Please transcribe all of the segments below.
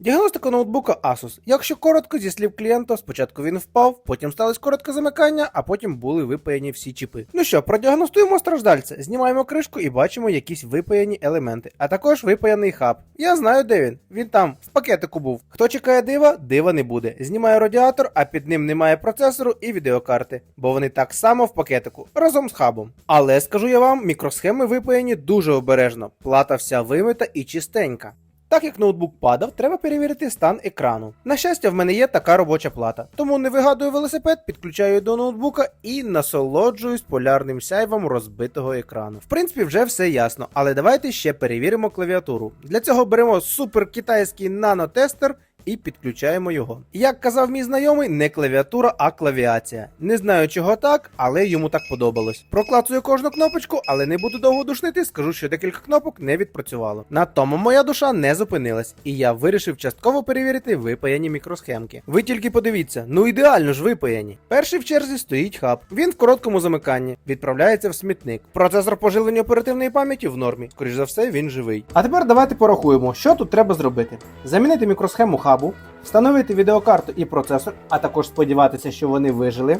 Діагностика ноутбука Asus. Якщо коротко зі слів клієнта, спочатку він впав, потім сталося коротке замикання, а потім були випаяні всі чіпи. Ну що, продіагностуємо страждальця, знімаємо кришку і бачимо якісь випаяні елементи, а також випаяний хаб. Я знаю, де він. Він там, в пакетику був. Хто чекає дива, дива не буде. Знімаю радіатор, а під ним немає процесору і відеокарти, бо вони так само в пакетику разом з хабом. Але скажу я вам, мікросхеми випаяні дуже обережно. Плата вся вимита і чистенька. Так як ноутбук падав, треба перевірити стан екрану. На щастя, в мене є така робоча плата, тому не вигадую велосипед, підключаю до ноутбука і насолоджуюсь полярним сяйвом розбитого екрану. В принципі, вже все ясно, але давайте ще перевіримо клавіатуру. Для цього беремо супер китайський нанотестер. І підключаємо його. Як казав мій знайомий, не клавіатура, а клавіація. Не знаю чого так, але йому так подобалось. Проклацую кожну кнопочку, але не буду довго душнити, скажу, що декілька кнопок не відпрацювало. На тому моя душа не зупинилась, і я вирішив частково перевірити випаяні мікросхемки. Ви тільки подивіться, ну ідеально ж випаяні. Перший в черзі стоїть хаб. Він в короткому замиканні, відправляється в смітник. Процесор поживлення оперативної пам'яті в нормі. Скоріш за все, він живий. А тепер давайте порахуємо, що тут треба зробити. Замінити мікросхему хабу, встановити відеокарту і процесор, а також сподіватися, що вони вижили.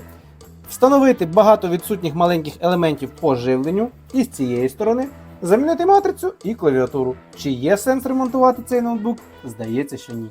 Встановити багато відсутніх маленьких елементів по живленню і з цієї сторони. Замінити матрицю і клавіатуру. Чи є сенс ремонтувати цей ноутбук? Здається, що ні.